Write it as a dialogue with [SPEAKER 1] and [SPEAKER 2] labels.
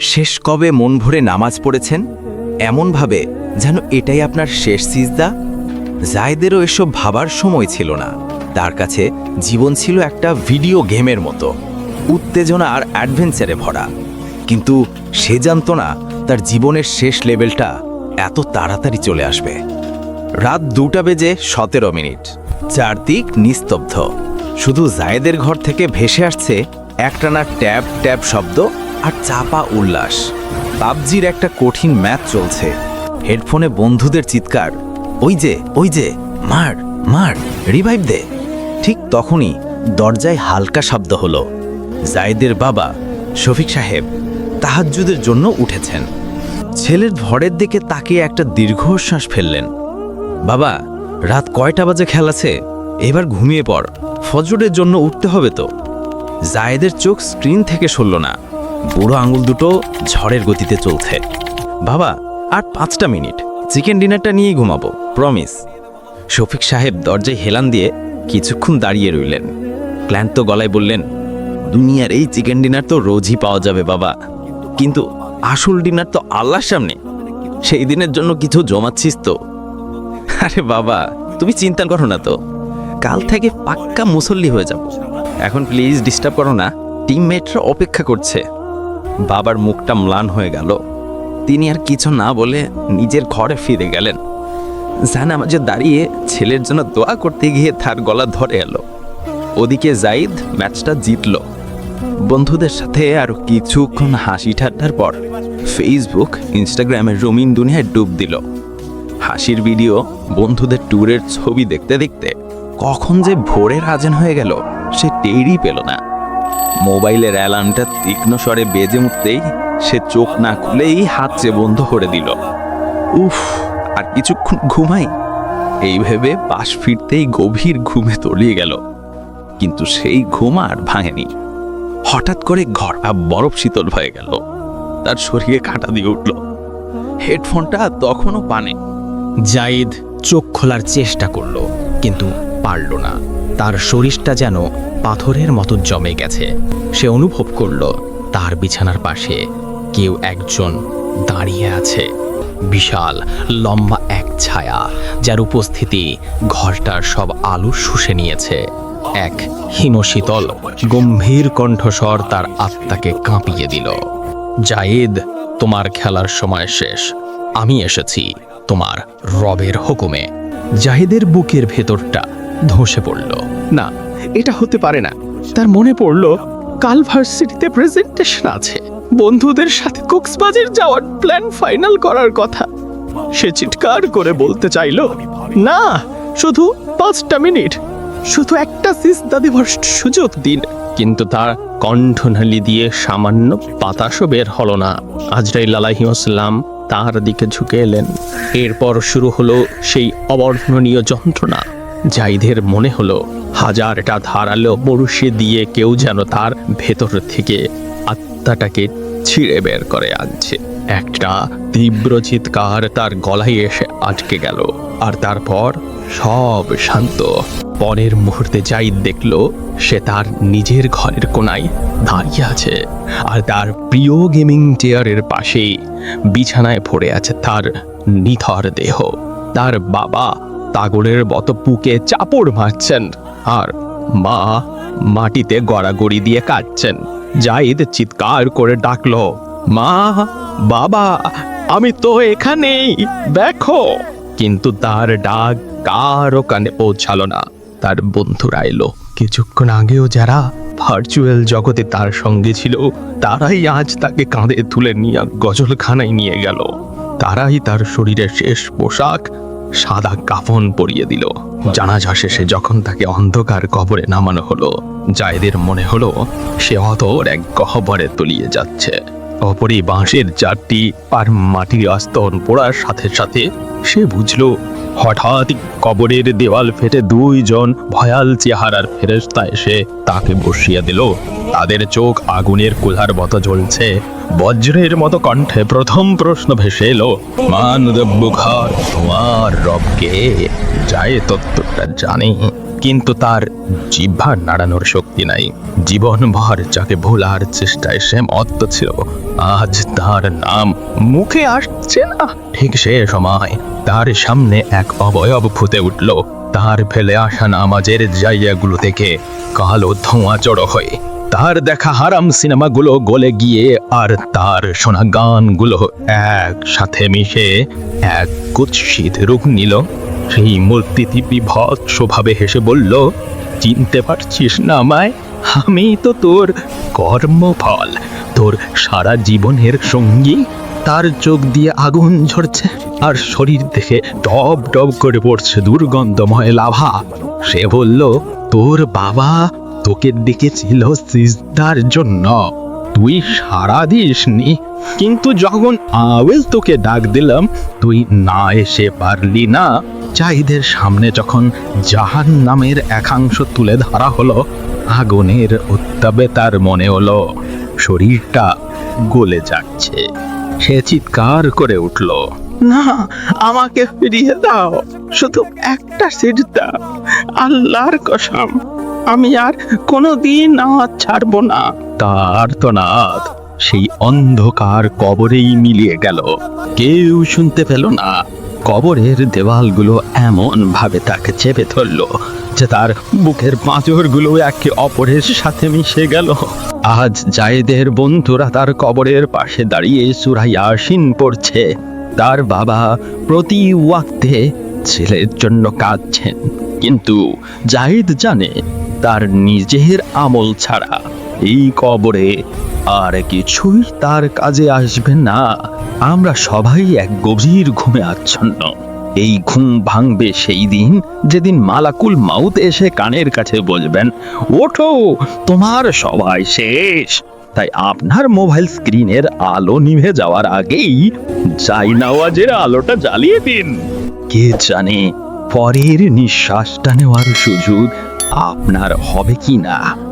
[SPEAKER 1] শেষ কবে মন ভরে নামাজ পড়েছেন? এমনভাবে যেন এটাই আপনার শেষ সিজদা? জায়দেরও এসব ভাবার সময় ছিল না। তার কাছে জীবন ছিল একটা ভিডিও গেমের মতো। উত্তেজনা আর অ্যাডভেঞ্চারে ভরা। কিন্তু সে জানত না তার জীবনের শেষ লেভেলটা এত তাড়াতাড়ি চলে আসবে। রাত দুটা বেজে সতেরো মিনিট। চারদিক নিস্তব্ধ। শুধু জায়েদের ঘর থেকে ভেসে আসছে একটানা ট্যাপ ট্যাপ শব্দ আর চাপা উল্লাস। পাবজির একটা কঠিন ম্যাচ চলছে। হেডফোনে বন্ধুদের চিৎকার। ওই যে ওই যে, মার মার রিভাইভ দে। ঠিক তখনই দরজায় হালকা শব্দ হলো। জায়েদের বাবা, শফিক সাহেব, তাহাজ্জুদের জন্য উঠেছেন। ছেলের ভরের দিকে তাকিয়ে একটা দীর্ঘশ্বাস ফেললেন। বাবা, রাত কয়টা বাজে খেলাছে এবার ঘুমিয়ে পড়। ফজরের জন্য উঠতে হবে তো। জায়েদের চোখ স্ক্রিন থেকে সরল না। বুড়ো আঙুল দুটো ঝড়ের গতিতে চলছে। বাবা, আর পাঁচটা মিনিট। চিকেন ডিনারটা নিয়েই ঘুমাবো প্রমিস শফিক সাহেব দরজায় হেলান দিয়ে কিছুক্ষণ দাঁড়িয়ে রইলেন। ক্লান্ত গলায় বললেন, দুনিয়ার এই চিকেন ডিনার তো রোজই পাওয়া যাবে বাবা। কিন্তু আসল ডিনার তো আল্লাহর সামনে। সেই দিনের জন্য কিছু জমাচ্ছিস তো। আরে বাবা, তুমি চিন্তা করো না তো। কাল থেকে পাক্কা মুসল্লি হয়ে যাব। এখন প্লিজ ডিস্টার্ব করো না। টিমমেটরা অপেক্ষা করছে। বাবার মুখটা ম্লান হয়ে গেল। তিনি আর কিছু না বলে নিজের ঘরে ফিরে গেলেন। জানামাজে দাঁড়িয়ে ছেলের জন্য দোয়া করতে গিয়ে তার গলা ধরে এলো। ওদিকে জাইদ ম্যাচটা জিতল। বন্ধুদের সাথে আরও কিছুক্ষণ হাসি ঠাট্টার পর ফেসবুক ইনস্টাগ্রামের রঙিন দুনিয়ায় ডুব দিল। হাসির ভিডিও, বন্ধুদের ট্যুরের ছবি দেখতে দেখতে কখন যে ভোরের আজান হয়ে গেল, সে টেরই পেল না। মোবাইলের অ্যালার্মটা তীক্ষ্ণ স্বরে বেজে উঠতেই সে চোখ না খুলেই হাত চে বন্ধ করে দিল। উফ, আর কিছুক্ষণ ঘুমাই। এই ভেবে পাশ ফিরতেই গভীর ঘুমে তলিয়ে গেল। কিন্তু সেই ঘুম আর ভাঙেনি। হঠাৎ করে ঘরটা বরফ শীতল হয়ে গেল। তার শরীরে কাঁটা দিয়ে উঠল। হেডফোনটা তখনও পানে।
[SPEAKER 2] জাইদ চোখ খোলার চেষ্টা করল, কিন্তু পারল না। তার শরীরটা যেন পাথরের মতো জমে গেছে। সে অনুভব করল, তার বিছানার পাশে কেউ একজন দাঁড়িয়ে আছে। বিশাল, লম্বা এক ছায়া, যার উপস্থিতি ঘরটার সব আলো শুষে নিয়েছে। এক হিমশীতল, গম্ভীর কণ্ঠস্বর তার আত্মাকে কাঁপিয়ে দিল। জায়েদ, তোমার খেলার সময় শেষ। আমি এসেছি তোমার রবের হুকুমে। জাহিদের বুকের ভেতরটা ধসে পড়ল। না, এটা হতে পারে না। তার মনে পড়ল, কাল ভার্সিটিতে প্রেজেন্টেশন আছে। বন্ধুদের সাথে কক্সবাজার যাওয়ার প্ল্যান ফাইনাল করার কথা। সে চিৎকার করে বলতে চাইল, না, শুধু পাঁচটা মিনিট। শুধু একটা সিজদা দিবস সুযোগ দিন। কিন্তু তার কণ্ঠনালী দিয়ে সামান্য বাতাসও বের হলো না। আজরাইল আলাহিউসলাম তার দিকে ঝুঁকে এলেন। এরপর শুরু হলো সেই অবর্ণনীয় যন্ত্রণা। জাইদের মনে হলো, হাজারটা ধারালো বড়ুষে দিয়ে কেউ যেন তার ভেতর থেকে আত্মাটাকে ছিঁড়ে বের করে আনছে। একটা তীব্র চিৎকার তার গলায় এসে আটকে গেল, আর তারপর সব শান্ত। পরের মুহূর্তে জাইদ দেখল, সে তার নিজের ঘরের কোনায় দাঁড়িয়ে আছে, আর তার প্রিয় গেমিং চেয়ারের পাশেই বিছানায় পড়ে আছে তার নিথর দেহ। তার বাবা তাগরের মতো বুকে চাপড় মারছেন আর মা মাটিতে গড়াগড়ি দিয়ে কাটছেন। জাইদ চিৎকার করে ডাকলো, মা, বাবা, আমি তো এখানেই, দেখো। কিন্তু তার ডাক কারও কানে পৌঁছালো না। তার বন্ধুরা এলো। কিছুক্ষণ আগেও যারা ভার্চুয়াল জগতে তার সঙ্গে ছিল, তারাই আজ তাকে কাঁধে তুলে নিয়ে গজলখানায় নিয়ে গেল। তারাই তার শরীরের শেষ পোশাক সাদা কাফন পরিয়ে দিল। জানাজা শেষে যখন তাকে অন্ধকার কবরে নামানো হলো, জায়দের মনে হলো, সে অতর এক গহ্বরে তলিয়ে যাচ্ছে। অপরে বাঁশের চারটি আর মাটির আস্তন পড়ার সাথে সাথে সে বুঝলো হঠাৎ কবরের দেওয়াল ফেটে দুইজন ভয়াল চেহারার ফেরেস্তা এসে তাকে বসিয়ে দিল। তাদের চোখ আগুনের কুলার মতো জ্বলছে। বজ্রের মতো কণ্ঠে প্রথম প্রশ্ন ভেসে এলো, মান ঘর তোমার রবকে? যায় তত্ত্বটা জানে। কিন্তু তার জিহ্বা নাড়ানোর শক্তি নাই। জীবনভর যাকে ভোলার চেষ্টায় সে মত্ত ছিল, আজ তার নাম মুখে আসছে না। ঠিক সে সময় তার সামনে এক অবয়ব ফুটে উঠল। তার ফেলে আসা নামাজের জায়গাগুলো থেকে কালো ধোঁয়া জড়ো হয়ে। তার দেখা হারাম সিনেমাগুলো গলে গিয়ে আর তার শোনা গানগুলো একসাথে মিশে এক কুৎসিত রূপ নিল। সেই মূর্তিটি বিভৎসভাবে হেসে বলল, চিনতে পারছিস না আমায়? আমি তো তোর কর্মফল, তোর সারা জীবনের সঙ্গী। তার চোখ দিয়ে আগুন ঝরছে আর শরীর থেকে টপ টপ করে পড়ছে দুর্গন্ধময় লাভা। সে বলল, তোর বাবা তোকে ডেকেছিল সিজদার জন্য। তুই সারা দিসনি। কিন্তু যখন আওয়েল তোকে ডাক দিলাম, তুই না এসে পারলি না। চাহিদের সামনে যখন জাহান নামের একাংশ তুলে ধরা হলো, আগুনের উত্তাপে তার মনে হলো, শরীরটা গলে যাচ্ছে। সে চিৎকার করে উঠল,
[SPEAKER 3] না, আমাকে ফিরিয়ে দাও। শুধু একটা সিট আল্লাহর কসম, আমি আর কোনোদিন আওয়াজ ছাড়বো না।
[SPEAKER 2] তার তনাদ সেই অন্ধকার কবরেই মিলিয়ে গেল। কেউ শুনতে পেল না। কবরের দেওয়ালগুলো এমন ভাবে তাকে চেপে ধরল যে তার বুকের পাঁজরগুলো একে অপরের সাথে মিশে গেল। আজ জায়েদের বন্ধুরা তার কবরের পাশে দাঁড়িয়ে সুরাই আসিন পড়ছে। তার বাবা প্রতি ওয়াক্তে ছেলের জন্য কাঁদছেন। কিন্তু জাহিদ জানে তার নিজের আমল ছাড়া এই কবরে আর কিছুই তার কাজে আসবে না। আমরা সবাই এক গভীর ঘুমে আচ্ছন্ন। এই ঘুম ভাঙবে সেই দিন যেদিন মালাকুল মাউত এসে কানের কাছে বলবেন, ওঠো, তোমার সবাই শেষ। তাই আপনার মোবাইল স্ক্রিনের আলো নিভে যাওয়ার আগেই যাই নাওয়াজের আলোটা জ্বালিয়ে দিন। কে জানে পরের নিঃশ্বাসটা নেওয়ার সুযোগ আপনার হবে কি না